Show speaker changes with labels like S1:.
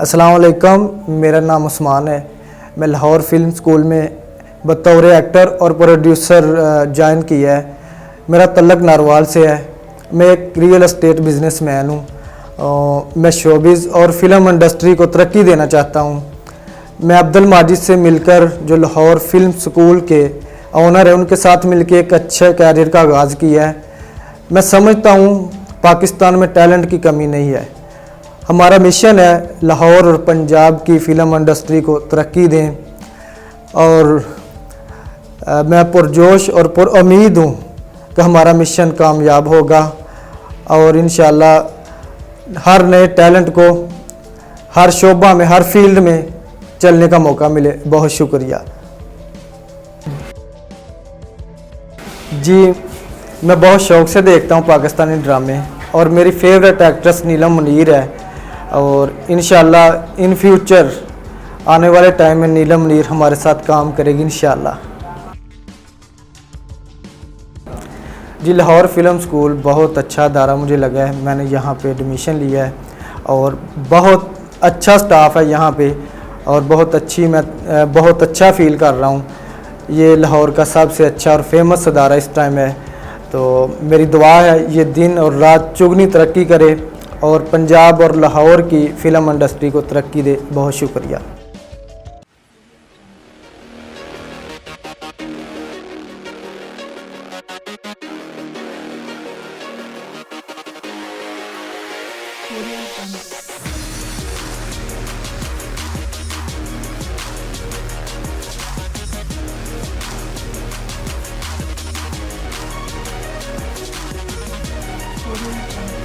S1: अस्सलाम वालेकुम, मेरा नाम उस्मान है। मैं लाहौर फ़िल्म स्कूल में बतौर एक्टर और प्रोड्यूसर ज्वाइन किया है। मेरा तलक नारवाल से है। मैं एक रियल इस्टेट बिज़नेस मैन हूँ मैं शोबिज़ और फ़िल्म इंडस्ट्री को तरक्की देना चाहता हूँ। मैं अब्दुल माजिद से मिलकर जो लाहौर फ़िल्म स्कूल के ऑनर है, उनके साथ मिलकर एक अच्छे कैरियर का आगाज़ किया है। मैं समझता हूँ, पाकिस्तान में टैलेंट की कमी नहीं है। हमारा मिशन है लाहौर और पंजाब की फ़िल्म इंडस्ट्री को तरक्की दें। और अ, मैं पुरजोश और पुर उम्मीद हूँ कि हमारा मिशन कामयाब होगा और इन हर नए टैलेंट को हर शोबा में हर फ़ील्ड में चलने का मौका मिले। बहुत शुक्रिया। जी मैं बहुत शौक से देखता हूँ पाकिस्तानी ड्रामे और मेरी फेवरेट एक्ट्रेस नीलम मुनीर है। और इन इन फ्यूचर आने वाले टाइम में नीलम नीर हमारे साथ काम करेगी इन जी, लाहौर फ़िल्म स्कूल बहुत अच्छा अदारा मुझे लगा है। मैंने यहाँ पे एडमिशन लिया है और बहुत अच्छा स्टाफ है यहाँ पे और बहुत अच्छी मैं बहुत अच्छा फील कर रहा हूँ। ये लाहौर का सबसे अच्छा और फ़ेमस अदारा इस टाइम है। तो मेरी दुआ है, ये दिन और रात चुगनी तरक्की करे। और पंजाब और लाहौर की फ़िल्म इंडस्ट्री को तरक्की दे बहुत शुक्रिया Thank you.